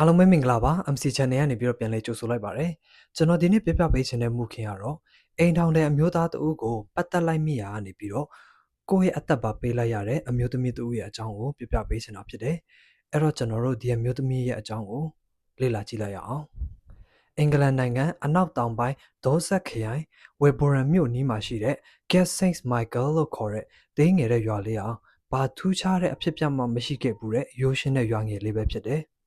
အားလုံးပဲမင်္ဂလာပါ MC Channel ကနေပြီးတော့ပြန်လည်ကြိုဆိုလိုက်ပါရစေကျွန်တော်ဒီနေ့ပြပြပေးခြင်းတဲ့မူခင်ကတော့အိမ်ထောင်တဲ့အမျိုးသားတဦးကိုပတ်သက်လိုက်မိရာကနေပြီးတော့ကိုယ့်ရဲ့အသက်ပါပေးလိုက်ရတဲ့အမျိုးသမီးတဦးရဲ့အကြောင်းကိုပြပြပေးခြင်းတာဖြစ်တယ်အဲ့တော့ကျွန်တော်တို့ဒီအမျိုးသမီးရဲ့အကြောင်းကိုလေ့လာကြည့်လိုက်ရအောင်အင်္ဂလန်နိုင်ငံအနောက်တောင်ပိုင်းဒေါဆက်ခရိုင်ဝေဘော်ရန်မြို့နီးမှာရှိတဲ့ Gas Saint Michael လို့ခေါ်တဲ့ဒိန်းငယ်တဲ့ရွာလေးဟာဘာထူးခြားတဲ့အဖြစ်အပျက်မှမရှိခဲ့ဘူးတဲ့ရိုးရှင်းတဲ့ရွာငယ်လေးပဲဖြစ်တယ်။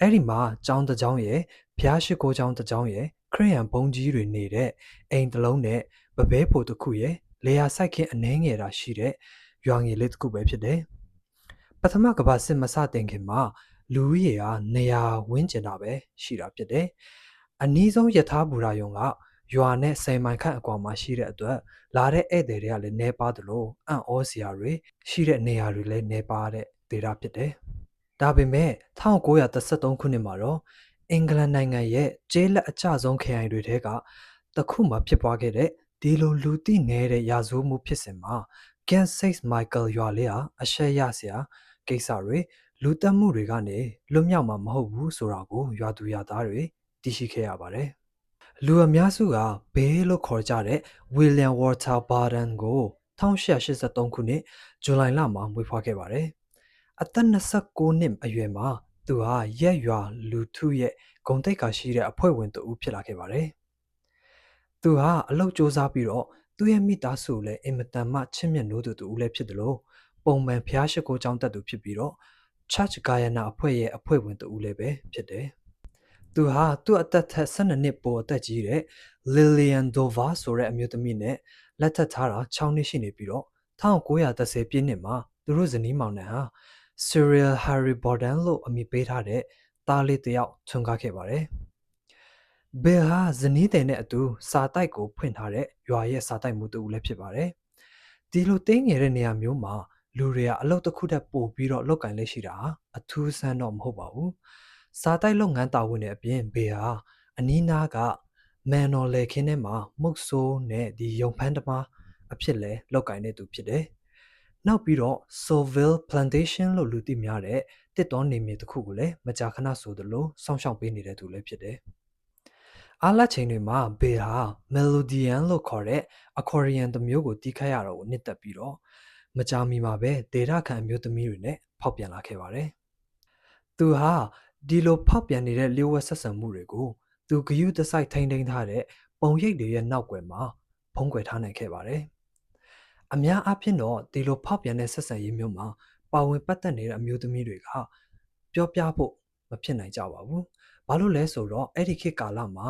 အဲ့ဒီမှာကျောင်းတစ်ကျောင်းရယ်ဖျားရှိခိုးကျောင်းတစ်ကျောင်းရယ်ခရိယန်ဘုံကြီးတွေနေတဲ့အိမ်တစ်လုံးနဲ့ပပဲဖို့တစ်ခုရယ်လေယာစိုက်ခင်းအနှဲငယ်တာရှိတဲ့ရွာငယ်လေးတစ်ခုပဲဖြစ်တယ်။ပထမကမ္ဘာစစ်မစတင်ခင်မှာလူဦးရေဟာနေရာဝန်းကျင်တာပဲရှိတာဖြစ်တယ်။အနည်းဆုံးယထာဘူရာယုံကရွာနဲ့စိန်မိုင်ခန့်အကွာမှာရှိတဲ့အတွက်လာတဲ့ဧည့်သည်တွေကလည်းနေပါသလိုအံ့ဩစရာတွေရှိတဲ့နေရာတွေလည်းနေပါတဲ့ဒေတာဖြစ်တယ်။ ဒါပေမဲ့1933ခုနှစ်မှာတော့အင်္ဂလန်နိုင်ငံရဲ့ကျေးလက်အကျဆုံးခရိုင်တွေထဲကတစ်ခုမှဖြစ်ပွားခဲ့တဲ့ဒီလိုလူသိနည်းတဲ့ရာဇဝတ်မှုဖြစ်စဉ်မှာ Gan Saint Michael ရွာလေးဟာအရှက်ရစရာကိစ္စတွေလူတက်မှုတွေကနေလွတ်မြောက်မှာမဟုတ်ဘူးဆိုတာကိုရွာသူရွာသားတွေသိရှိခဲ့ရပါတယ်။လူအများစုကဘေးလို့ခေါ်ကြတဲ့ William Walter Barden ကို1883ခုနှစ်ဇူလိုင်လမှာမွေးဖွားခဲ့ပါတယ်။ အသက်29နှစ်အရွယ်မှာသူဟာရက်ရွာလူထုရဲ့ဂုံတိတ်ခါရှိတဲ့အဖွဲ့ဝင်တူဖြစ်လာခဲ့ပါတယ်။သူဟာအလုပ်စ조사ပြီးတော့သူ့ရဲ့မိသားစုလည်းအင်မတန်မှချစ်မြတ်နိုးသူတူလည်းဖြစ်တယ်လို့ပုံမှန်ဖျားရှိခိုးကြောင်းတက်သူဖြစ်ပြီးတော့ Church Guyana အဖွဲ့ရဲ့အဖွဲ့ဝင်တူလည်းပဲဖြစ်တယ်။သူဟာသူ့အသက်ထက်12နှစ်ပိုအသက်ကြီးတဲ့ Lillian Dover ဆိုတဲ့အမျိုးသမီးနဲ့လက်ထပ်ထားတာ6နှစ်ရှိနေပြီးတော့1930ပြည့်နှစ်မှာသူတို့ဇနီးမောင်နှံဟာ Cyril Harry Borden လို့အမည်ပေးထားတဲ့သားလေးတစ်ယောက်ထွန်းကားခဲ့ပါတယ်။ဘယ်ဟာဇနီးတဲ့နဲ့အတူစာတိုက်ကိုဖွင့်ထားတဲ့ရွာရဲ့စာတိုက်မှုတူလည်းဖြစ်ပါတယ်။ဒီလိုတင်းငယ်တဲ့နေရာမျိုးမှာလူတွေကအလုပ်တစ်ခုတည်းပို့ပြီးတော့လောက်ကင်လေးရှိတာအထူးဆန်းတော့မဟုတ်ပါဘူး။စာတိုက်လုပ်ငန်းတာဝန်တွေအပြင်ဘေဟာအနီးနားကမန်နော်လေခင်းထဲမှာမုတ်ဆိုးနဲ့ဒီယုံဖန်းတမားအဖြစ်လဲလောက်ကင်နေသူဖြစ်တယ်။ နောက်ပြီးတော့ Soville Plantation လို့လူသိများတဲ့တစ်တော်နေမြေတစ်ခုကိုလည်းမကြာခဏဆိုသလိုစောင့်ရှောက်ပေးနေတဲ့သူလည်းဖြစ်တယ်။အားလက်ချိန်တွေမှာဘေဟာ Melodian လို့ခေါ်တဲ့ accordion တစ်မျိုးကိုတီးခတ်ရတော့ကိုနှစ်သက်ပြီးတော့မကြာမီမှာပဲဒေတာခံအမျိုးသမီးတွေနဲ့ဖောက်ပြန်လာခဲ့ပါတယ်။သူဟာဒီလိုဖောက်ပြန်နေတဲ့လျှို့ဝှက်ဆက်ဆံမှုတွေကိုသူဂယုတစိုက်ထိန်းသိမ်းထားတဲ့ပုံရိပ်တွေရဲ့နောက်ွယ်မှာဖုံးကွယ်ထားနိုင်ခဲ့ပါတယ်။ အများအားဖြင့်တော့ဒီလိုဖောက်ပြန်တဲ့ဆက်ဆံရေးမျိုးမှာပါဝင်ပတ်သက်နေတဲ့အမျိုးသမီးတွေကပြောပြဖို့မဖြစ်နိုင်ကြပါဘူး။ဘာလို့လဲဆိုတော့အဲ့ဒီခေတ်ကာလမှာ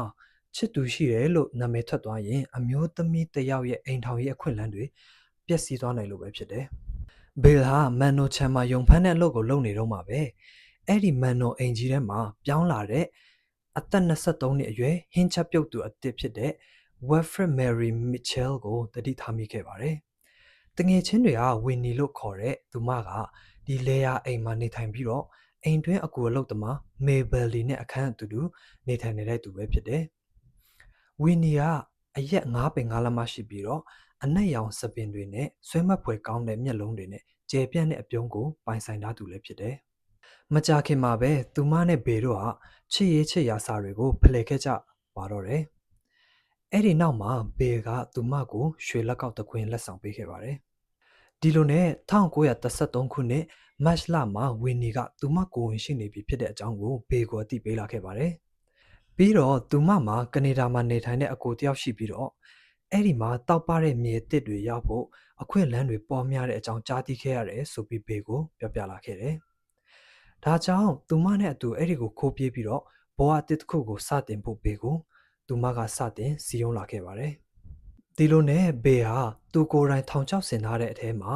ချစ်သူရှိတယ်လို့နာမည်ထွက်သွားရင်အမျိုးသမီးတစ်ယောက်ရဲ့အိမ်ထောင်ရေးအခွင့်အလမ်းတွေပျက်စီးသွားနိုင်လို့ပဲဖြစ်တယ်။ဘေလ်ဟာမန်နိုချန်မှာယုံဖမ်းတဲ့အလုပ်ကိုလုပ်နေတော့မှာပဲ။အဲ့ဒီမန်နိုအိမ်ကြီးထဲမှာပြောင်းလာတဲ့အသက်23နှစ်အရွယ်ဟင်းချက်ပြုတ်သူအစ်စ်ဖြစ်တဲ့ Wilfred Mary Mitchell ကိုတတိထားမိခဲ့ပါတယ်။ တငယ်ချင်းတွေကဝင်းနီလို့ခေါ်တဲ့သူမကဒီလေယာအိမ်မှာနေထိုင်ပြီးတော့အိမ်တွင်းအကူအလုပ်သမား Mabel နဲ့အခန်းအတူတူနေထိုင်နေတဲ့သူပဲဖြစ်တယ်။ဝင်းနီကအရက်9ပင်9လက်မရှိပြီးတော့အနက်ရောင်စပင်တွေနဲ့ဆွဲမဖွယ်ကောင်းတဲ့မျက်လုံးတွေနဲ့ကျယ်ပြန့်တဲ့အပြုံးကိုပိုင်ဆိုင်ထားသူလည်းဖြစ်တယ်။မကြာခင်မှာပဲသူမနဲ့ဘေတို့ဟာချစ်ရေးချစ်ရာစာတွေကိုဖလှယ်ခဲ့ကြပါတော့တယ်။အဲ့ဒီနောက်မှာဘေကသူမကိုရွှေလက်ကောက်တခွင်လက်ဆောင်ပေးခဲ့ပါတယ်။ ဒီလိုနဲ့1933ခုနှစ်မတ်လမှာဝင်းနီကသူမကိုဝင်ရှိနေပြီဖြစ်တဲ့အကြောင်းကိုဘေကိုအသိပေးလာခဲ့ပါတယ်။ပြီးတော့သူမမှာကနေဒါမှာနေထိုင်တဲ့အကိုတယောက်ရှိပြီးတော့အဲ့ဒီမှာတောက်ပတဲ့မြေတစ်တွေရောက်ဖို့အခွင့်အလမ်းတွေပေါ်များတဲ့အကြောင်းကြားသိခဲ့ရတယ်ဆိုပြီးဘေကိုပြောပြလာခဲ့တယ်။ဒါကြောင့်သူမနဲ့အတူအဲ့ဒီကိုခိုးပြေးပြီးတော့ဘောအတစ်တစ်ခုကိုစတင်ဖို့ဘေကိုသူမကစတင်စီယုံလာခဲ့ပါတယ်။ ဒီလိုနဲ့ဘေဟာသူကိုယ်တိုင်ထောင်ချောက်ဆင်ထားတဲ့အထဲမှာ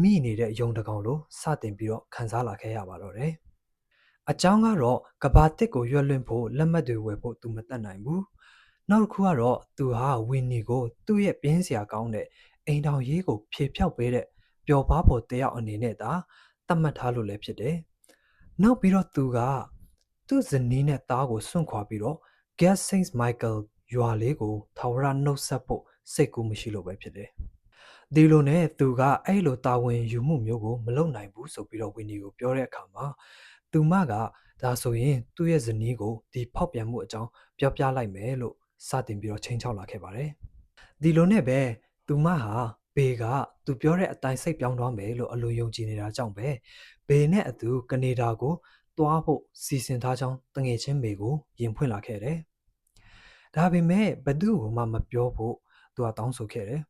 မိနေတဲ့ယုံတကောင်လိုစတင်ပြီးတော့ခံစားလာခဲ့ရပါတော့တယ်။အကြောင်းကတော့ကဘာတစ်ကိုရွက်လွင့်ဖို့လက်မှတ်တွေဝယ်ဖို့သူမတတ်နိုင်ဘူး။နောက်တစ်ခုကတော့သူဟာဝင်းနီကိုသူ့ရဲ့ပြင်းစရာကောင်းတဲ့အိမ်ထောင်ရေးကိုဖြေဖြောက်ပေးတဲ့ပျော်ပါဖို့တယောက်အနေနဲ့သာသတ်မှတ်ထားလို့လည်းဖြစ်တယ်။နောက်ပြီးတော့သူကသူ့ဇနီးနဲ့သားကိုစွန့်ခွာပြီးတော့ Gas Saint Michael ရွာလေးကိုထာဝရနှုတ်ဆက်ဖို့ စိတ်ကူးမရှိလို့ပဲဖြစ်တယ်။ဒီလိုနဲ့သူကအဲ့လိုတာဝန်ယူမှုမျိုးကိုမလုပ်နိုင်ဘူးဆိုပြီးတော့ဝင်းနီကိုပြောတဲ့အခါမှာသူမကတဒါဆိုရင်သူ့ရဲ့ဇနီးကိုဒီဖောက်ပြန်မှုအကြောင်းပြောပြလိုက်မယ်လို့စတင်ပြီးတော့ချိန်ချောက်လာခဲ့ပါတယ်ဒီလိုနဲ့ပဲသူမဟာဘေကသူပြောတဲ့အတိုင်းစိတ်ပြောင်းသွားမယ်လို့အလိုယုံကြည်နေတာကြောင့်ပဲဘေနဲ့အတူကနေဒါကိုသွားဖို့စီစဉ်ထားကြောင်းတငယ်ချင်းမေကိုရင်ဖွင့်လာခဲ့တယ်ဒါပေမဲ့ဘသူ့ကိုမှမပြောဖို့ သူကတောင်းဆိုခဲ့တယ်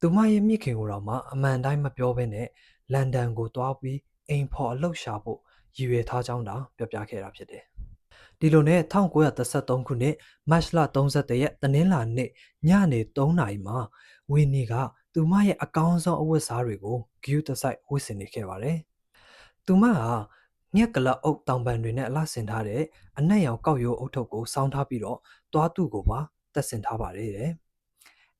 သူမရဲ့မိခင်ကိုတော့မှအမှန်တိုင်းမပြောဘဲနဲ့လန်ဒန်ကိုသွားပြီးအိမ်ဖော်အလုပ်ရှာဖို့ရည်ရွယ်ထားကြောင်းတောင်ပြောပြခဲ့တာဖြစ်တယ်။ဒီလိုနဲ့1933ခုနှစ်မတ်လ31ရက်တနင်္လာနေ့ညနေ3နာရီမှာဝီနီကသူမရဲ့အကောင်းဆုံးအဝတ်စားတွေကိုဂယူးတစိုက်ဝတ်ဆင်နေခဲ့ပါတယ်။သူမဟာညက်ကလအုပ်တောင်ပန်တွေနဲ့အလှဆင်ထားတဲ့အနက်ရောင်ကောက်ရိုးအုပ်ထုပ်ကိုစောင်းထားပြီးတော့သွားသူ့ကိုပါတက်ဆင်ထားပါတယ်တဲ့။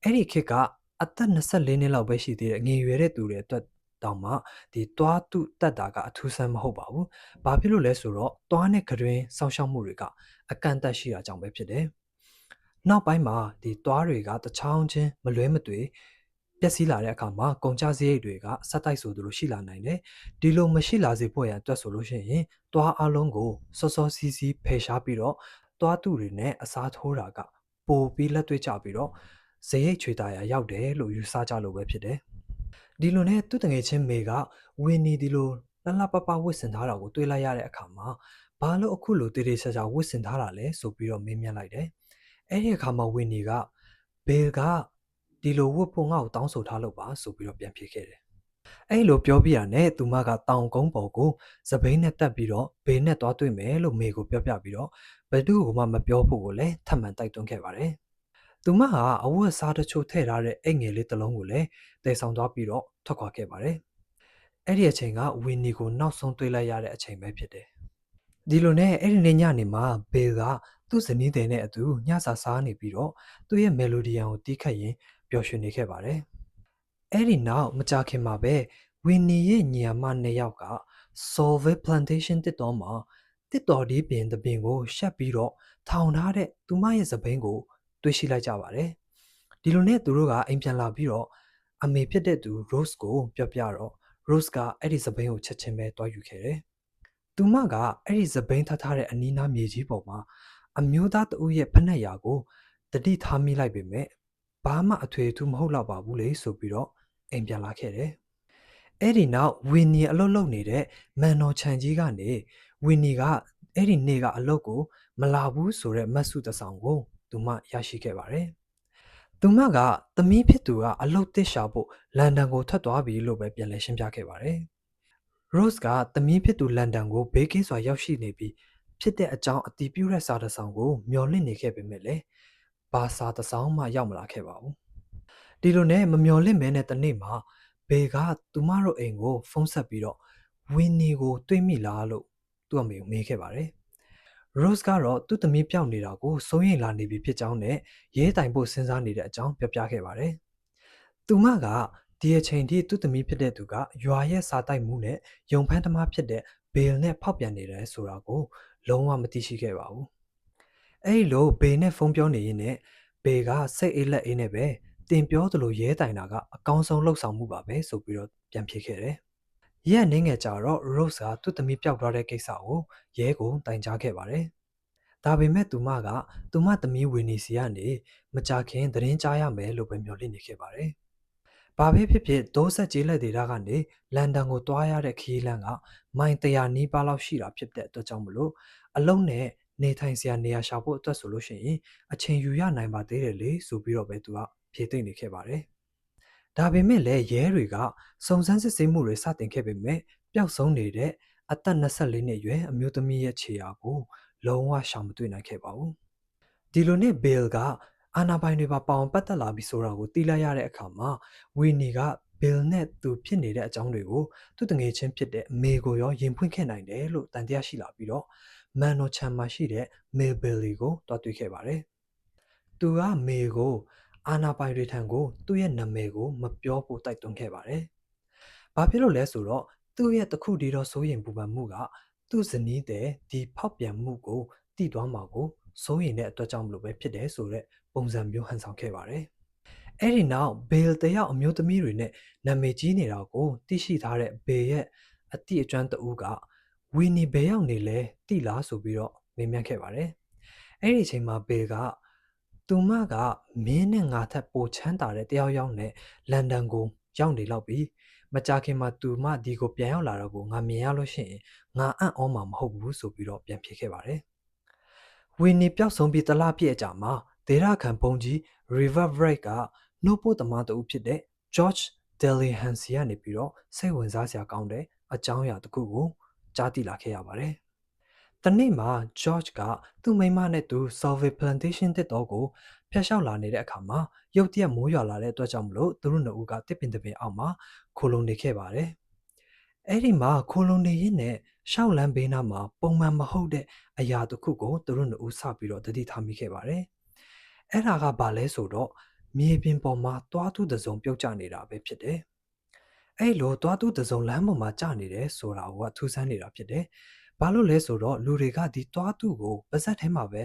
အဲ့ဒီခေတ်ကအသက်24နှစ်လောက်ပဲရှိသေးတဲ့ငယ်ရွယ်တဲ့သူတွေအတွက်တောင်မှဒီတွားတုတက်တာကအထူးဆန်းမဟုတ်ပါဘူး။ဘာဖြစ်လို့လဲဆိုတော့တွားနဲ့ကတွင်စောင့်ရှောက်မှုတွေကအကန့်အသတ်ရှိတာကြောင့်ပဲဖြစ်တယ်။နောက်ပိုင်းမှာဒီတွားတွေကတချောင်းချင်းမလွဲမသွေပျက်စီးလာတဲ့အခါမှာကုန်ကျစရိတ်တွေကစက်တိုက်ဆိုသလိုရှိလာနိုင်တယ်။ဒီလိုမရှိလာစေဖို့ရန်အတွက်ဆိုလို့ရှိရင်တွားအလုံးကိုစောစောစီးစီးဖယ်ရှားပြီးတော့တွားတုတွေနဲ့အစားထိုးတာကပိုပြီးလက်တွေ့ကျပြီးတော့ ဇရိတ်ချွေတာရရောက်တယ်လို့ယူဆကြလို့ပဲဖြစ်တယ်။ဒီလိုနဲ့သူ့တငယ်ချင်းမေကဝင်းနီဒီလိုလှလှပပဝစ်စင်ထားတာကိုတွေ့လိုက်ရတဲ့အခါမှာဘာလို့အခုလိုတေးသေးချာချာဝစ်စင်ထားတာလဲဆိုပြီးတော့မေးမြန်းလိုက်တယ်။အဲ့ဒီအခါမှာဝင်းနီကဘေကဒီလိုဝတ်ဖို့ငါ့ကိုတောင်းဆိုထားလို့ပါဆိုပြီးတော့ပြန်ဖြေခဲ့တယ်။အဲ့လိုပြောပြရနဲ့သူမကတောင်ကုန်းပေါ်ကိုစပိန်နဲ့တက်ပြီးတော့ဘေးနဲ့သွားတွေ့မယ်လို့မေကိုပြောပြပြီးတော့ဘယ်သူ့မှမပြောဖို့ကိုလည်းထပ်မံတိုက်တွန်းခဲ့ပါတယ်။ သူမဟာအဝတ်စားတချို့ထည့်ထားတဲ့အိတ်ငယ်လေးတစ်လုံးကိုလည်းတည်ဆောင်သွားပြီးတော့ထွက်ခွာခဲ့ပါတယ်။အဲ့ဒီအချိန်ကဝီနီကိုနောက်ဆုံးတွေ့လိုက်ရတဲ့အချိန်ပဲဖြစ်တယ်။ဒီလိုနဲ့အဲ့ဒီနေ့ညနေမှာဘေကသူ့ဇနီးတဲ့နဲ့အတူညစာစားနေပြီးတော့သူ့ရဲ့မယ်လိုဒီယန်ကိုတီးခတ်ရင်ပျော်ရွှင်နေခဲ့ပါတယ်။အဲ့ဒီနောက်မကြခင်မှာပဲဝီနီရဲ့ညီအမနှစ်ယောက်က Solve Plantation တစ်တော်မှာတစ်တော်ဒီပင်တပင်ကိုရှက်ပြီးတော့ထောင်ထားတဲ့သူမရဲ့သပင်းကို တွေ့ရှိလိုက်ကြပါတယ်။ဒီလိုနဲ့သူတို့ကအိမ်ပြန်လာပြီးတော့အမေဖြစ်တဲ့သူ Rose ကိုပြောပြတော့ Rose ကအဲ့ဒီသပင်းကိုချက်ချင်းပဲတွားယူခဲ့တယ်။သူမကအဲ့ဒီသပင်းထထားတဲ့အနီးနားမြေကြီးပေါ်မှာအမျိုးသားတဦးရဲ့ဖက်နှက်ရာကိုတတိထားမိလိုက်ပေမဲ့ဘာမှအထွေအထူးမဟုတ်တော့ပါဘူးလေဆိုပြီးတော့အိမ်ပြန်လာခဲ့တယ်။အဲ့ဒီနောက်ဝီနီအလုပ်လုပ်နေတဲ့မန်တော်ခြံကြီးကနေဝီနီကအဲ့ဒီနေ့ကအလုပ်ကိုမလာဘူးဆိုတဲ့မတ်စုတဆောင်ကို သူမရရှိခဲ့ပါတယ်။သူမကသမီးဖြစ်သူကအလုပ်တစ်ရှာဖို့လန်ဒန်ကိုထွက်သွားပြီလို့ပဲပြန်လည်ရှင်းပြခဲ့ပါတယ်။ Rose ကသမီးဖြစ်သူလန်ဒန်ကိုဘေးကင်းစွာရောက်ရှိနေပြီးဖြစ်တဲ့အကြောင်းအတီးပြုတဲ့စာတဆောင်ကိုမျှော်လင့်နေခဲ့ပေမဲ့လည်းဘာစာတဆောင်မှရောက်မလာခဲ့ပါဘူး။ဒီလိုနဲ့မမျှော်လင့်မဲနဲ့တနေ့မှာဘေကသူမတို့အိမ်ကို ဖုန်းဆက်ပြီးတော့ဝင်းနီကို တွေးမိလားလို့သူ့အမေကိုမေးခဲ့ပါတယ်။ Rose ကတော့သူ့သမီးပြောင်းနေတာကိုစိုးရိမ်လာနေပြီဖြစ်ကြောင်းနဲ့ရဲတိုင်ဖို့စဉ်းစားနေတဲ့အကြောင်းပြောပြခဲ့ပါတယ်။သူမကဒီအချိန်ထိသူ့သမီးဖြစ်တဲ့သူကရွာရဲ့စာတိုက်မှုနဲ့ယုံဖန်းသမားဖြစ်တဲ့ဘေလ်နဲ့ဖောက်ပြန်နေတယ်ဆိုတာကိုလုံးဝမသိရှိခဲ့ပါဘူး။အဲ့ဒီလိုဘေနဲ့ဖုန်းပြောနေရင်းနဲ့ဘေကစိတ်အေးလက်အေးနဲ့ပဲတင်ပြောသလိုရဲတိုင်တာကအကောင်းဆုံးလှုပ်ဆောင်မှုပါပဲဆိုပြီးတော့ပြန်ဖြေခဲ့တယ်။ ရက်နေငယ်ကြတော့ Rose ကသူ့သမီးပျောက်သွားတဲ့ကိစ္စကိုရဲကိုတိုင်ကြားခဲ့ပါတယ်။ဒါပေမဲ့သူမကသူမသမီးဝီနီစီကနေမကြခင်သတင်းကြားရမယ်လို့ပဲမျှော်လင့်နေခဲ့ပါတယ်။ဘာပဲဖြစ်ဖြစ်ဒိုးဆက်ကျေးလက်ဒေတာကနေလန်ဒန်ကိုတွားရတဲ့ခီးလန်းကမိုင်100နီးပါးလောက်ရှိတာဖြစ်တဲ့အတွက်ကြောင့်မလို့အလုံးနဲ့နေထိုင်စရာနေရာရှာဖို့အတွက်ဆိုလို့ရှိရင်အချိန်ယူရနိုင်ပါသေးတယ်လေဆိုပြီးတော့ပဲသူကဖြေသိမ့်နေခဲ့ပါတယ်။ ဒါပေမဲ့လည်းရဲတွေကစုံစမ်းစစ်ဆေးမှုတွေစတင်ခဲ့ပေမဲ့ပျောက်ဆုံးနေတဲ့အသက်24နှစ်အရွယ်အမျိုးသမီးရဲ့ခြေရာကိုလုံးဝရှာမတွေ့နိုင်ခဲ့ပါဘူး။ဒီလိုနဲ့ဘေလ်ကအာနာပိုင်တွေပါပေါင်ပတ်သက်လာပြီးဆိုတာကိုသိလိုက်ရတဲ့အခါမှာဝီနီကဘယ်နဲ့သူဖြစ်နေတဲ့အကြောင်းတွေကိုသူ့တငယ်ချင်းဖြစ်တဲ့အမေကိုရောရင်ဖွင့်ခဲ့နိုင်တယ်လို့တန်တရားရှိလာပြီးတော့မန်နိုချန်မှာရှိတဲ့မေဘယ်လီကိုတွားတွေ့ခဲ့ပါတယ်။သူကမေကို အာနာပိုင်တွေထံကိုသူ့ရဲ့နာမည်ကိုမပြောဖို့တိုက်တွန်းခဲ့ပါတယ်။ဘာဖြစ်လို့လဲဆိုတော့သူ့ရဲ့တခုတည်းသောစိုးရိမ်ပူပန်မှုကသူ့ဇနီးတဲ့ဒီဖောက်ပြန်မှုကိုတည်သွားမှာကိုစိုးရိမ်တဲ့အတွက်ကြောင့်မလို့ပဲဖြစ်တယ်ဆိုတော့ပုံစံမျိုးဟန်ဆောင်ခဲ့ပါတယ်။အဲ့ဒီနောက်ဘေလ်တယောက်အမျိုးသမီးတွေနဲ့နာမည်ကြီးနေတာကိုသိရှိထားတဲ့ဘေရဲ့အတိအကျွမ်းတဦးကဝဝီနီဘယ်ရောက်နေလဲတိလားဆိုပြီးတော့မေးမြန်းခဲ့ပါတယ်အဲ့ဒီအချိန်မှာဘေက သူမကမင်းနဲ့ငါထက်ပိုချမ်းသာတဲ့တယောက်ယောက်နဲ့လန်ဒန်ကိုရောက်နေလောက်ပြီမကြခင်မှာသူမဒီကိုပြန်ရောက်လာတော့ကိုငါမြင်ရလို့ရှိရင်ငါအံ့ဩမှာမဟုတ်ဘူးဆိုပြီးတော့ပြန်ဖြေခဲ့ပါတယ်ဝီနီပျောက်ဆုံးပြီးတလားပြည့်အကြမှာဒေရခံဘုံကြီး River Wright ကနှုတ်ပို့သမားတူဖြစ်တဲ့ George Delahan စီကနေပြီးတော့စိတ်ဝင်စားစရာကောင်းတဲ့အကြောင်းအရာတစ်ခုကိုကြားသိလာခဲ့ရပါတယ်။ တနေ့မှာ George ကသူ့မိန်းမနဲ့သူ Solvay Plantation တစ်တော်ကိုဖျက်လျှောက်လာနေတဲ့အခါမှာရုတ်တရက်မိုးရွာလာတဲ့အတွက်ကြောင့်မလို့သူတို့နှစ်ဦးကတစ်ပင်တစ်ပင်အောက်မှာခိုလုံနေခဲ့ပါတယ်။အဲ့ဒီမှာခိုလုံနေရင်းနဲ့ရှောက်လန်းဘေးနားမှာပုံမှန်မဟုတ်တဲ့အရာတစ်ခုကိုသူတို့နှစ်ဦးစပြီးတော့တတိထားမိခဲ့ပါတယ်။အဲ့ဒါကဘာလဲဆိုတော့မြေပြင်ပေါ်မှာတွားသူတစုံပြုတ်ကျနေတာပဲဖြစ်တယ်။အဲ့လိုတွားသူတစုံလမ်းပေါ်မှာကျနေတယ်ဆိုတာကထူးဆန်းနေတာဖြစ်တယ်။ ဘာလို့လဲဆိုတော့လူတွေကဒီတွားသူကိုပါဇက်ထဲမှာပဲ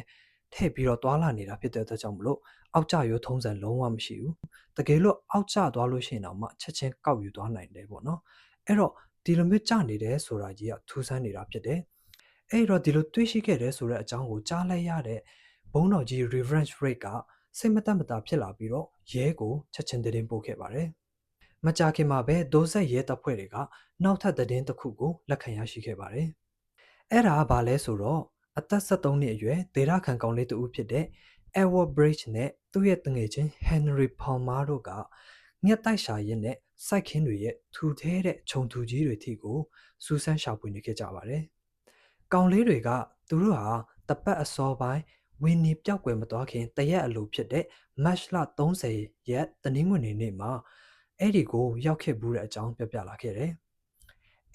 ထည့်ပြီးတော့တွာလာနေတာဖြစ်တဲ့အတွက်ကြောင့်မလို့အောက်ကျရိုးထုံးစံလုံးဝမရှိဘူး။တကယ်လို့အောက်ကျသွားလို့ရှိရင်တော့မှချက်ချင်းကောက်ယူသွားနိုင်တယ်ပေါ့နော်။အဲ့တော့ဒီလိုမျိုးကျနေတယ်ဆိုတာကြီးကထူးဆန်းနေတာဖြစ်တယ်။အဲ့တော့ဒီလိုတွေးရှိခဲ့တယ်ဆိုတဲ့အကြောင်းကိုကြားလိုက်ရတဲ့ဘုံတော်ကြီး reference rate ကစိတ်မသက်မသာဖြစ်လာပြီးတော့ရဲကိုချက်ချင်းတင်ပို့ခဲ့ပါတယ်။မကြာခင်မှာပဲဒိုးဆက်ရဲတပ်ဖွဲ့တွေကနောက်ထပ်သတင်းတစ်ခုကိုလက်ခံရရှိခဲ့ပါတယ်။ အဲ့ဒါကဘာလဲဆိုတော့အသက်73နှစ်အရွယ်ဒေတာခံကောင်လေးတူဖြစ်တဲ့ Edward Bridge နဲ့သူ့ရဲ့တငယ်ချင်း Henry Palmer တို့ကငှက်တိုက်ရှာရင်းနဲ့စိုက်ခင်းတွေရဲ့ထူထဲတဲ့ခြုံထူကြီးတွေထိကိုစူးစမ်းရှာဖွေနေခဲ့ကြပါတယ်။ကောင်လေးတွေကသူတို့ဟာတပတ်အစောပိုင်းဝင်းနီပျောက်ကွယ်မသွားခင်တရက်အလိုဖြစ်တဲ့မတ်လ30ရက်တနင်္ဂနွေနေ့မှာအဲ့ဒီကိုရောက်ခဲ့ဘူးတဲ့အကြောင်းပြောပြလာခဲ့တယ်။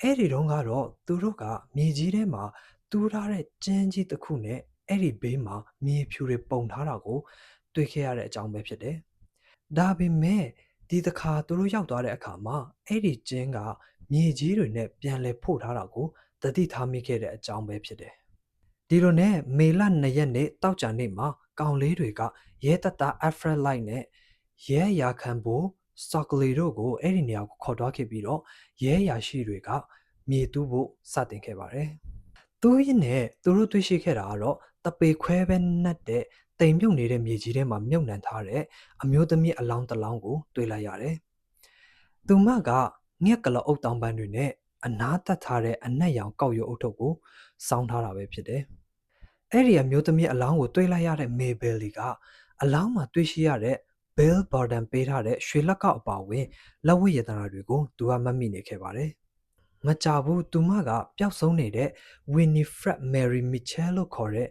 အဲ့ဒီတုန်းကတော့သူတို့ကမြေကြီးထဲမှာတူးထားတဲ့ကျင်းကြီးတစ်ခုနဲ့အဲ့ဒီဘေးမှာမြေဖြူတွေပုံထားတာကို တွေ့ခဲ့ရတဲ့အကြောင်းပဲဖြစ်တယ်။ဒါပေမဲ့ဒီတစ်ခါသူတို့ရောက်သွားတဲ့အခါမှာအဲ့ဒီကျင်းကမြေကြီးတွေနဲ့ပြန်လဲဖို့ထားတာကိုတတိထားမိခဲ့တဲ့အကြောင်းပဲဖြစ်တယ်။ဒီလိုနဲ့မေလ2ရက်နေ့တောက်ကြနေ့မှာကောင်လေးတွေကရဲတပ်သား Alfred Light နဲ့ရဲရာခံ ဖို့ Stockley တို့ကိုအဲ့ဒီနေရာကိုခေါ်သွားခဲ့ပြီးတော့ရဲရာရှိတွေကမြေတူးဖို့စတင်ခဲ့ပါတယ်။သူရင်းနဲ့သူတို့တွေ့ရှိခဲ့တာကတော့တပေခွဲပဲနှက်တဲ့တိမ်မြုပ်နေတဲ့မြေကြီးထဲမှာမြုပ်နှံထားတဲ့အမျိုးသမီးအလောင်းတစ်လောင်းကိုတွေ့လိုက်ရတယ်။သူမကငှက်ကလအုပ်တောင်ပန်းတွေနဲ့အနားတက်ထားတဲ့အနက်ရောင်ကောက်ရုပ်အုပ်ထုပ်ကိုစောင်းထားတာပဲဖြစ်တယ်။အဲ့ဒီအမျိုးသမီးအလောင်းကိုတွေ့လိုက်ရတဲ့မေဘယ်လီကအလောင်းမှာတွေ့ရှိရတဲ့ Bill Borden ပေးထားတဲ့ရွှေလက်ကောက်အပါဝင်လက်ဝတ်ရတနာတွေကိုသူကမှတ်မိနေခဲ့ပါတယ်။မကြဘူးသူမကပျောက်ဆုံးနေတဲ့ Winifred Mary Mitchell လို့ခေါ်တဲ့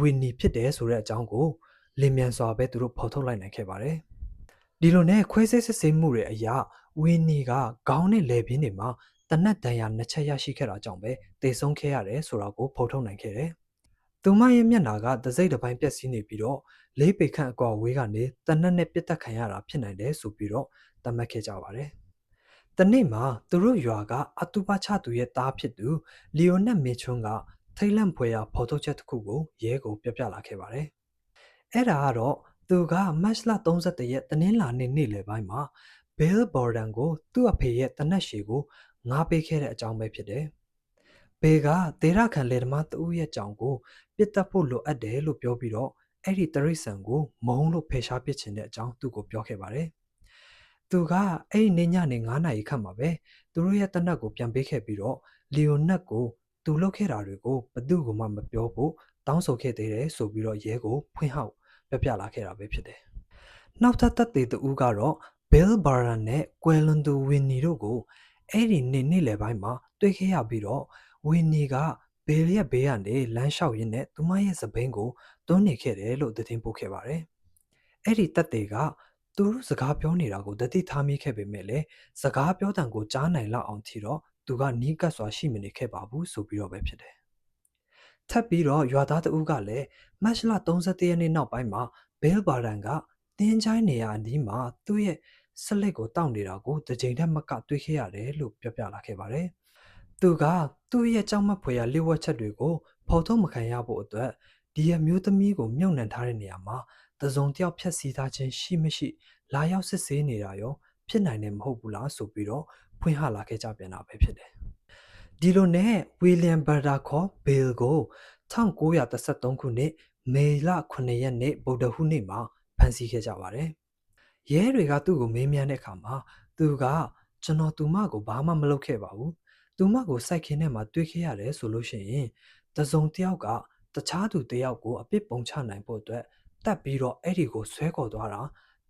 Winnie ဖြစ်တယ်ဆိုတဲ့အကြောင်းကိုလင်မြန်စွာပဲသူတို့ဖော်ထုတ်လိုက်နိုင်ခဲ့ပါတယ်။ဒီလိုနဲ့ခွဲစိတ်စစ်ဆေးမှုတွေအရ Winnie ကခေါင်းနဲ့လည်ပင်းတွေမှာတနက်တန်ရာနှစ်ချက်ရရှိခဲ့တာကြောင့်ပဲတေဆုံးခဲ့ရတယ်ဆိုတာကိုဖော်ထုတ်နိုင်ခဲ့တယ်။ သူမရဲ့မျက်နှာကတစိမ့်တစ်ပိုင်းပြက်စီးနေပြီးတော့လေးပေခန့်အကွာဝေးကနေတနက်နဲ့ပြစ်တက်ခံရတာဖြစ်နိုင်တယ်ဆိုပြီးတော့သတ်မှတ်ခဲ့ကြပါတယ်။တနေ့မှာသူတို့ရွာကအတူပါချသူရဲ့သားဖြစ်သူလီယိုနက်မေချွန်းကထိတ်လန့်ဖွယ်ရာဖော်ထုတ်ချက်တစ်ခုကိုရဲကိုပြပြလာခဲ့ပါတယ်။အဲ့ဒါကတော့သူကမတ်လ31ရက်တနင်္လာနေ့နေ့လယ်ပိုင်းမှာ Bill Borden ကိုသူ့အဖေရဲ့တနက်ရှည်ကိုငားပေးခဲ့တဲ့အကြောင်းပဲဖြစ်တယ်။ ဘေကဒေရခံလေဓမားတူရဲ့ကြောင်ကိုပြစ်တက်ဖို့လိုအပ်တယ်လို့ပြောပြီးတော့အဲ့ဒီတရိษံကိုမုံလို့ဖေရှားပစ်ချင်တဲ့အကြောင်းသူ့ကိုပြောခဲ့ပါတယ်။သူကအဲ့ဒီနေ့ညနေ9နာရီခန့်မှာပဲသူတို့ရဲ့တနက်ကိုပြန်ပေးခဲ့ပြီးတော့လီယိုနက်ကိုသူလုပ်ခဲ့တာတွေကိုဘသူ့ကိုမှမပြောဖို့တောင်းဆိုခဲ့သေးတယ်ဆိုပြီးတော့ရဲကိုဖွင့်ဟောက်ပြပြလာခဲ့တာပဲဖြစ်တယ်။နောက်ထပ်သက်သေတူကတော့ Bill Barron နဲ့ Quelando Winnie တို့ကိုအဲ့ဒီနေ့နေ့လယ်ပိုင်းမှာတွေ့ခဲ့ရပြီးတော့ Winnie ကဘေးရက်ဘေးကနေလမ်းလျှောက်ရင်းနဲ့သူမရဲ့စပိန်ကိုတွန်းနေခဲ့တယ်လို့သတင်းပို့ခဲ့ပါတယ်။အဲ့ဒီတပ်တွေကသူတို့စကားပြောနေတာကိုတတိထားမိခဲ့ပေမဲ့လည်းစကားပြောတံကိုကြားနိုင်လောက်အောင်ထီတော့သူကနီးကပ်စွာရှိမနေခဲ့ပါဘူးဆိုပြီးတော့ပဲဖြစ်တယ်။ထပ်ပြီးတော့ရွာသားတဦးကလည်းမတ်လ31ရက်နေ့နောက်ပိုင်းမှာဘဲလ်ဘာရန်ကတင်းချိုင်းနေရာအနီးမှာသူ့ရဲ့စလက်ကိုတောက်နေတာကိုတစ်ချိန်တည်းမကတွေ့ခဲ့ရတယ်လို့ပြောပြလာခဲ့ပါတယ်။ သူကသူ့ရဲ့ကြောက်မက်ဖွယ်ရာလျှို့ဝှက်ချက်တွေကိုဖော်ထုတ်မခံရဖို့အတွက်ဒီအမျိုးသမီးကိုမြုပ်နှံထားတဲ့နေရာမှာတစုံတယောက်ဖြတ်စည်းထားခြင်းရှိမရှိ လာရောက်စစ်ဆေးနေတာရောဖြစ်နိုင်တယ်မဟုတ်ဘူးလားဆိုပြီးတော့ဖွင့်ဟလာခဲ့ကြပြန်တာပဲဖြစ်တယ်ဒီလိုနဲ့ဝီလျံဘာဒါခေါ်ဘေလ်ကို1933ခုနှစ်မေလ9ရက်နေ့ဗုဒ္ဓဟူးနေ့မှာဖမ်းဆီးခဲ့ကြပါတယ်။ရဲတွေကသူ့ကိုမေးမြန်းတဲ့အခါမှာသူကကျွန်တော်သူမကိုဘာမှမလုပ်ခဲ့ပါဘူး။ သူမကိုစိုက်ခင်းထဲမှာတွေ့ခဲ့ရတယ်ဆိုလို့ရှိရင်တစုံတစ်ယောက်ကတခြားသူတစ်ယောက်ကိုအပြစ်ပုံချနိုင်ဖို့အတွက်တတ်ပြီးတော့အဲ့ဒီကိုဆွဲခေါ်သွားတာ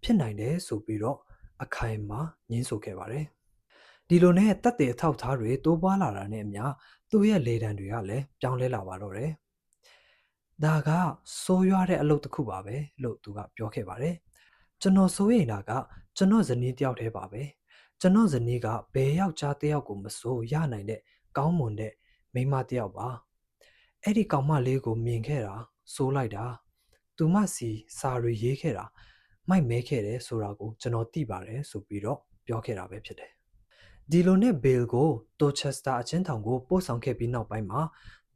ဖြစ်နိုင်တယ်ဆိုပြီးတော့အခိုင်အမာညှင်းဆိုခဲ့ပါတယ်။ဒီလိုနဲ့တက်တဲ့အထောက်အထားတွေတိုးပွားလာတာနဲ့အမျှသူ့ရဲ့လေတံတွေကလည်းပြောင်းလဲလာပါတော့တယ်။ဒါကစိုးရွားတဲ့အလုပ်တစ်ခုပါပဲလို့သူကပြောခဲ့ပါတယ်။ကျွန်တော်စိုးရိမ်တာကကျွန်တော်ဇနီးတယောက်တည်းပါပဲ။ ကျွန်တော်ဇနီးကဘယ်ယောက်ျားတစ်ယောက်ကိုမစိုးရနိုင်တဲ့ကောင်းမွန်တဲ့မိန်းမတစ်ယောက်ပါ။အဲ့ဒီကောင်မလေးကိုမြင်ခဲ့တာစိုးလိုက်တာသူမစီစာရီရေးခဲ့တာမိုက်မဲခဲ့တယ်ဆိုတာကိုကျွန်တော်သိပါတယ်ဆိုပြီးတော့ပြောခဲ့တာပဲဖြစ်တယ်။ဒီလိုနဲ့ဘေလ်ကိုတိုချက်စတာအချင်းထောင်ကိုပို့ဆောင်ခဲ့ပြီးနောက်ပိုင်းမှာ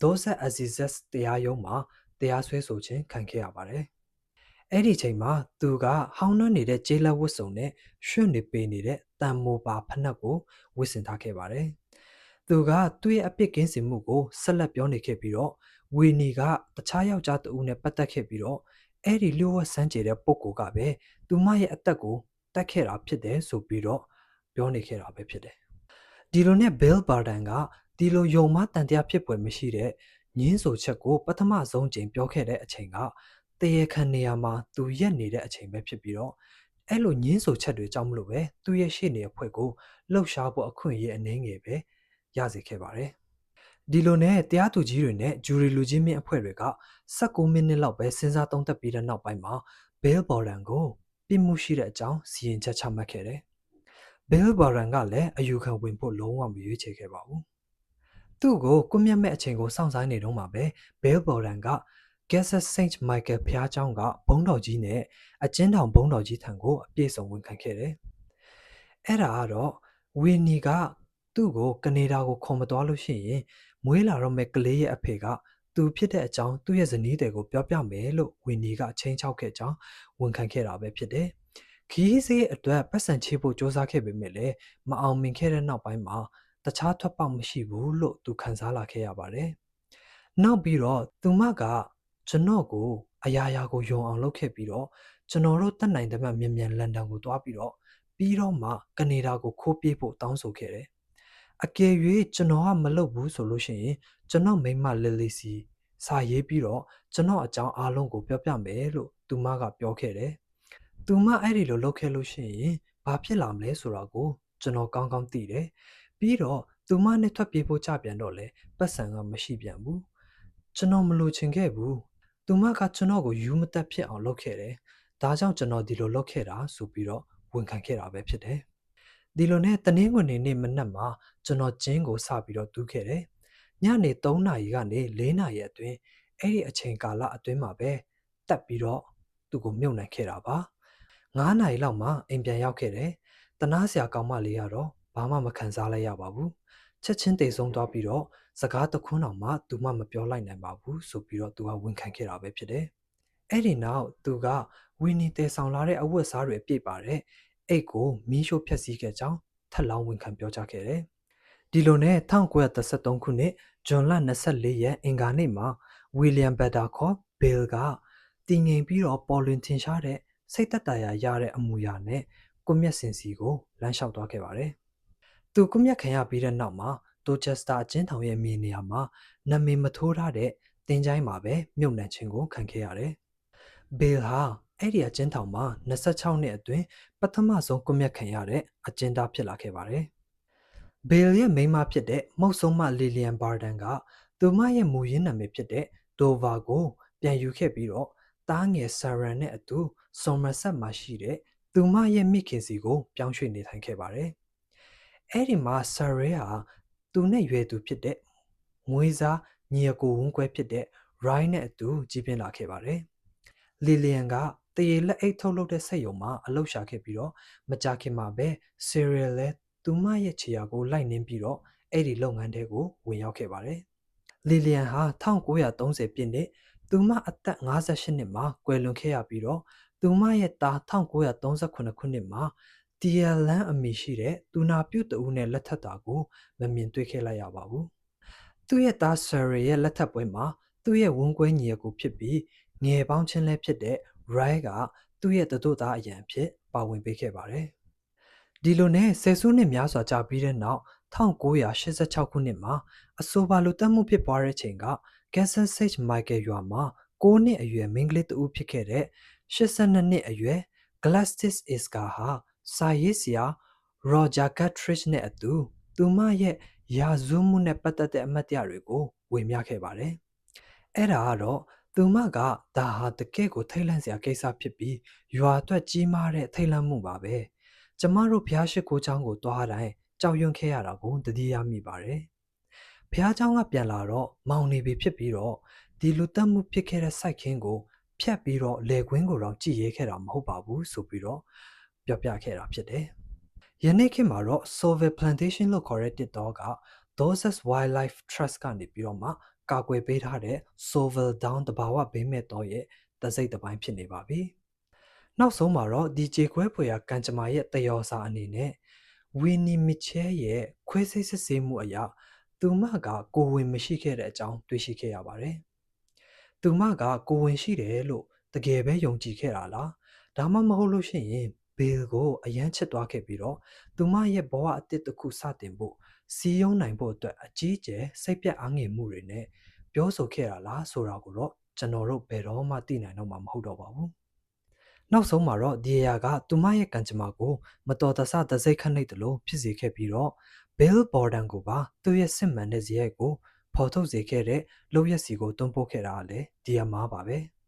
ဒေါဆက်အဇီဇက်တရားရုံးမှာတရားစွဲဆိုခြင်းခံခဲ့ရပါတယ်။အဲ့ဒီချိန်မှာသူကဟောင်းနှွမ်းနေတဲ့ဂျေးလက်ဝတ်စုံနဲ့ရွှွနေပေးနေတဲ့ တန်မိုပါဖနက်ကိုဝတ်ဆင်ထားခဲ့ပါတယ်။သူကသူ့ရဲ့အပြစ်ကင်းစင်မှုကိုဆက်လက်ပြောနေခဲ့ပြီးတော့ဝီနီကတခြားယောက်ျားတဦးနဲ့ပတ်သက်ခဲ့ပြီးတော့အဲ့ဒီလျှို့ဝှက်စမ်းကြတဲ့ပုဂ္ဂိုလ်ကပဲသူမရဲ့အသက်ကိုတတ်ခဲ့တာဖြစ်တယ်ဆိုပြီးတော့ပြောနေခဲ့တာပဲဖြစ်တယ်။ဒီလိုနဲ့ Bill Barden ကဒီလိုယုံမတန်တရားဖြစ်ပွဲမရှိတဲ့ညင်းဆိုချက်ကိုပထမဆုံးချိန်ပြောခဲ့တဲ့အချိန်ကတရေခံနေရာမှာသူရက်နေတဲ့အချိန်ပဲဖြစ်ပြီးတော့ အဲ့လိုညင်းဆိုချက်တွေကြောင့်မလို့ပဲသူရဲ့ရှေ့နေအဖွဲ့ကိုလှုပ်ရှားဖို့အခွင့်အရေးအနှင်းငယ်ပဲရစေခဲ့ပါတယ်။ဒီလိုနဲ့တရားသူကြီးတွေနဲ့ဂျူရီလူကြီးမင်းအဖွဲ့တွေက16မိနစ်လောက်ပဲစဉ်းစားသုံးသပ်ပြီးတဲ့နောက်ပိုင်းမှာဘဲဘော်လန်ကိုပြစ်မှုရှိတဲ့အကြောင်းစီရင်ချက်ချမှတ်ခဲ့တယ်။ဘဲဘော်လန်ကလည်းအယူခံဝင်ဖို့လုံးဝမရွေးချယ်ခဲ့ပါဘူး။သူ့ကိုကွမျက်မဲ့အချိန်ကိုစောင့်ဆိုင်းနေတော့မှပဲဘဲဘော်လန်က Kansas Saint Michael ဘုရားကျောင်းကဘုန်းတော်ကြီးနဲ့အကျဉ်းထောင်ဘုန်းတော်ကြီးထံကိုအပြည့်စုံဝန်ခံခဲ့တယ်။အဲ့ဒါကတော့ဝီနီကသူ့ကိုကနေဒါကိုခေါ်မသွားလို့ရှိရင်မွေးလာတော့မဲ့ကလေးရဲ့အဖေကသူဖြစ်တဲ့အကြောင်းသူ့ရဲ့ဇနီးတွေကိုပြောပြမယ်လို့ဝီနီကချင်းချောက်ခဲ့ကြောင်းဝန်ခံခဲ့တာပဲဖြစ်တယ်။ခီးစေးအတွက်ပတ်စံချေဖို့စ조사ခဲ့ပေမဲ့လည်းမအောင်မြင်ခဲ့တဲ့နောက်ပိုင်းမှာတခြားထွက်ပေါက်မရှိဘူးလို့သူခံစားလာခဲ့ရပါတယ်။နောက်ပြီးတော့သူမက ကျွန်တော်ကိုအရာရာကိုယုံအောင်လုပ်ခဲ့ပြီးတော့ကျွန်တော်တို့တတ်နိုင်တဲ့မှမြန်မြန်လန်ဒန်ကိုသွားပြီးတော့ပြီးတော့မှကနေဒါကိုခိုးပြေးဖို့တောင်းဆိုခဲ့တယ်။အကယ်၍ကျွန်တော်ကမလုပ်ဘူးဆိုလို့ရှိရင်ကျွန်တော်မိမလီလီစီစာရေးပြီးတော့ကျွန်တော်အကြောင်းအားလုံးကိုပြောပြမယ်လို့သူမကပြောခဲ့တယ်။သူမအဲ့ဒီလိုလုပ်ခဲ့လို့ရှိရင်ဘာဖြစ်လာမလဲဆိုတာကိုကျွန်တော်ကောင်းကောင်းသိတယ်။ပြီးတော့သူမနဲ့ထွက်ပြေးဖို့ကြပြန်တော့လေပတ်စံကမရှိပြန်ဘူး။ကျွန်တော်မလိုချင်ခဲ့ဘူး။ သူမကကျွန်တော်ကိုယူမတက်ဖြစ်အောင်လုပ်ခဲ့တယ်။ဒါကြောင့်ကျွန်တော်ဒီလိုလုပ်ခဲ့တာဆိုပြီးတော့ဝန်ခံခဲ့တာပဲဖြစ်တယ်။ဒီလိုနဲ့တနင်္ဂနွေနေ့မနက်မှာကျွန်တော်ကျင်းကိုစပြီးတော့တူးခဲ့တယ်။ညနေ3နာရီကနေ4နာရီအတွင်းအဲ့ဒီအချိန်ကာလအတွင်းမှာပဲတက်ပြီးတော့သူ့ကိုမြုပ်နှံခဲ့တာပါ9နာရီလောက်မှအိမ်ပြန်ရောက်ခဲ့တယ်တနာစရာကောင်းမလေးကတော့ဘာမှမခံစားလိုက်ရပါဘူးချက်ချင်းတိတ်ဆုံးသွားပြီးတော့ စကားတခွန်းတော်မှသူမှမပြောလိုက်နိုင်ပါဘူးဆိုပြီးတော့သူကဝန်ခံခဲ့တာပဲဖြစ်တယ်အဲ့ဒီနောက်သူကဝီနီတဲဆောင်လာတဲ့အဝတ်စားတွေအပြည့်ပါတဲ့အိတ်ကိုမီးရှို့ဖျက်ဆီးခဲ့ကြောင်းထပ်လောင်းဝန်ခံပြောကြားခဲ့တယ်ဒီလိုနဲ့1933ခုနှစ်ဇွန်လ24ရက်အင်္ဂါနေ့မှာဝီလျံဘက်တာခေါ်ဘီလ်ကတည်ငြိမ်ပြီးတော့ပေါ်လွင်ထင်ရှားတဲ့စိတ်သက်သာရာရတဲ့အမူအရာနဲ့ကွန်မြက်စင်စီကိုလမ်းလျှောက်သွားခဲ့ပါတယ်။သူကွန်မြက်ခံရပြီးတဲ့နောက်မှာ တိုချက်စတာအချင်းထောင်ရဲ့မြေနေရာမှာနာမည်မထိုးထားတဲ့တင်ချိုင်းမှာပဲမြုပ်နှံခြင်းကိုခံခဲ့ရတယ်။ဘီလ်ဟာအဲ့ဒီအချင်းထောင်မှာ26နှစ်အတွင်းပထမဆုံးကွန်မြက်ခံရတဲ့အကျဉ်းသားဖြစ်လာခဲ့ပါတယ်။ဘီလ်ရဲ့မိန်းမဖြစ်တဲ့မုတ်ဆုံးမလီလီယန်ဘာဒန်ကသူမရဲ့မူရင်းနာမည်ဖြစ်တဲ့ဒိုဗာကို ပြန်ယူခဲ့ပြီးတော့တားငယ်ဆာရန်နဲ့အတူဆော်မဆက်မှာရှိတဲ့သူမရဲ့မိခင်စီကို ပြောင်းရွှေ့နေထိုင်ခဲ့ပါတယ်။အဲ့ဒီမှာဆာရဲဟာ သူနဲ့ရွယ်သူဖြစ်တဲ့မွေးစားညီအကိုဝန်းကွဲဖြစ်တဲ့ Ryan နဲ့အတူကြီးပြင်းလာခဲ့ပါတယ်။လီလီယန်ကတရေလက်အိတ်ထုတ်လုပ်တဲ့စက်ရုံမှာအလုပ်ရှာခဲ့ပြီးတော့မကြခင်မှာပဲ Serial လဲသူမရဲ့ခြေရာကိုလိုက်နှင်းပြီးတော့အဲ့ဒီလုပ်ငန်းတွေကိုဝင်ရောက်ခဲ့ပါတယ်။လီလီယန်ဟာ1930ပြည့်နှစ်သူမအသက်58နှစ်မှာကွယ်လွန်ခဲ့ရပြီးတော့သူမရဲ့သား1938ခုနှစ်မှာ တီယလန်အမည်ရှိတဲ့သူနာပြုတ်တဦးနဲ့လက်ထပ်တာကိုမမြင်တွေ့ခဲ့လိုက်ရပါဘူးသူ့ရဲ့သားဆယ်ရီရဲ့လက်ထပ်ပွဲမှာသူ့ရဲ့ဝန်းကွဲညီအကိုဖြစ်ပြီးငယ်ပေါင်းချင်းလည်းဖြစ်တဲ့ Rai ကသူ့ရဲ့တတို့သားအရန်ဖြစ်ပါဝင်ပေးခဲ့ပါတယ်။ဒီလိုနဲ့ဆယ်စုနှစ်များစွာကြာပြီးတဲ့နောက်1986ခုနှစ်မှာအဆိုပါလူတက်မှုဖြစ်ပွားတဲ့ချိန်က Kansas Sage Michael ရွာမှာ9နှစ်အရွယ်မိန်းကလေးတဦးဖြစ်ခဲ့တဲ့82နှစ်အရွယ် Gladys Iska ဟာ စာရေးဆရာ Roger Guthrie နဲ့အတူသူမရဲ့ရာဇဝမှုနဲ့ပတ်သက်တဲ့အမှတ်တရတွေကိုဝေမျှခဲ့ပါတယ်။အဲ့ဒါကတော့သူမကဒါဟာတကယ့်ကိုထိတ်လန့်စရာကိစ္စဖြစ်ပြီးရွာအတွက်ကြီးမားတဲ့ထိတ်လန့်မှုပါပဲ။ကျမတို့ဖျားရှိခိုးချောင်းကိုတွားတိုင်းကြောက်ရွံ့ခဲ့ရတာကိုတတိယမိပါတယ်။ဖျားချောင်းကပြန်လာတော့မောင်နေပြီဖြစ်ပြီးတော့ဒီလူတက်မှုဖြစ်ခဲ့တဲ့စိုက်ခင်းကိုဖြတ်ပြီးတော့လေကွင်းကိုတော့ကြည်ရဲခဲ့တာမဟုတ်ပါဘူးဆိုပြီးတော့ ပြောပြခဲ့တာဖြစ်တယ်။ယနေ့ခေတ်မှာတော့ Solvay Plantation လို့ခေါ်တဲ့တစ်တော့က Doses Wildlife Trust ကနေပြီးတော့မှကာကွယ်ပေးထားတဲ့ Solvay Down တဘာဝဘေးမဲ့တော့ရဲ့တစိမ့်တစ်ပိုင်းဖြစ်နေပါပြီ။နောက်ဆုံးမှာတော့ DJ ခွဲဖွေရကန်ကြမာရဲ့တယောစာအနေနဲ့ Winnie Mitchell ရဲ့ခွဲစိတ်စစ်ဆေးမှုအရာသူမကကိုဝင်မရှိခဲ့တဲ့အကြောင်းတွေ့ရှိခဲ့ရပါတယ်။သူမကကိုဝင်ရှိတယ်လို့တကယ်ပဲယုံကြည်ခဲ့တာလားဒါမှမဟုတ်လို့ရှိရင် ဘေလ်ကိုအရန်ချစ်သွားခဲ့ပြီးတော့သူမရဲ့ဘဝအသစ်တစ်ခုစတင်ဖို့စီယုံနိုင်ဖို့အတွက်အကြီးအကျယ်စိတ်ပြတ်အားငယ်မှုတွေနဲ့ပြောဆိုခဲ့တာလားဆိုတာကိုတော့ကျွန်တော်တို့ဘယ်တော့မှသိနိုင်တော့မှာမဟုတ်တော့ပါဘူး။နောက်ဆုံးမှာတော့ဒီအရာကသူမရဲ့ကံကြမ္မာကိုမတော်တဆတစိတ်ခတ်နှိပ်တယ်လို့ဖြစ်စေခဲ့ပြီးတော့ Bill Borden ကိုပါသူ့ရဲ့စစ်မှန်တဲ့ဇယက်ကိုဖော်ထုတ်စေခဲ့တဲ့လောက်ရက်စီကိုတွန်းပို့ခဲ့တာကလည်းဒီအမားပါပဲ။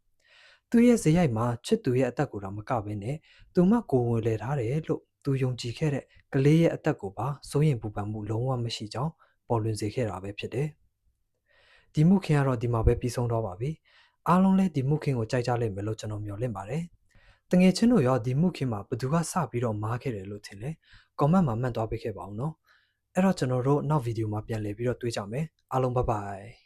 သူ့ရဲ့ဇယိုက်မှာချစ်သူရဲ့အသက်ကိုတော့မကဘဲနဲ့သူမကိုဝင်လေထားတယ်လို့သူယုံကြည်ခဲ့တဲ့ကလေးရဲ့အသက်ကိုပါစိုးရင်ပူပန်မှုလုံးဝမရှိကြောင်းပေါ်လွင်စေခဲ့တာပဲဖြစ်တယ်။ဒီမှုခင်ကတော့ဒီမှာပဲပြီးဆုံးတော့ပါပြီ။အားလုံးလည်းဒီမှုခင်ကိုကြိုက်ကြလိမ့်မယ်လို့ကျွန်တော်မျှော်လင့်ပါတယ်။တငယ်ချင်းတို့ရောဒီမှုခင်မှာဘယ်သူကစပြီးတော့မားခဲ့တယ်လို့ထင်လဲ။ comment မှာမှတ်သွားပေးခဲ့ပါအောင်နော်။အဲ့တော့ကျွန်တော်တို့နောက်ဗီဒီယိုမှာပြန်လည်ပြီးတော့တွေ့ကြမယ်အားလုံးဘိုင်ဘိုင်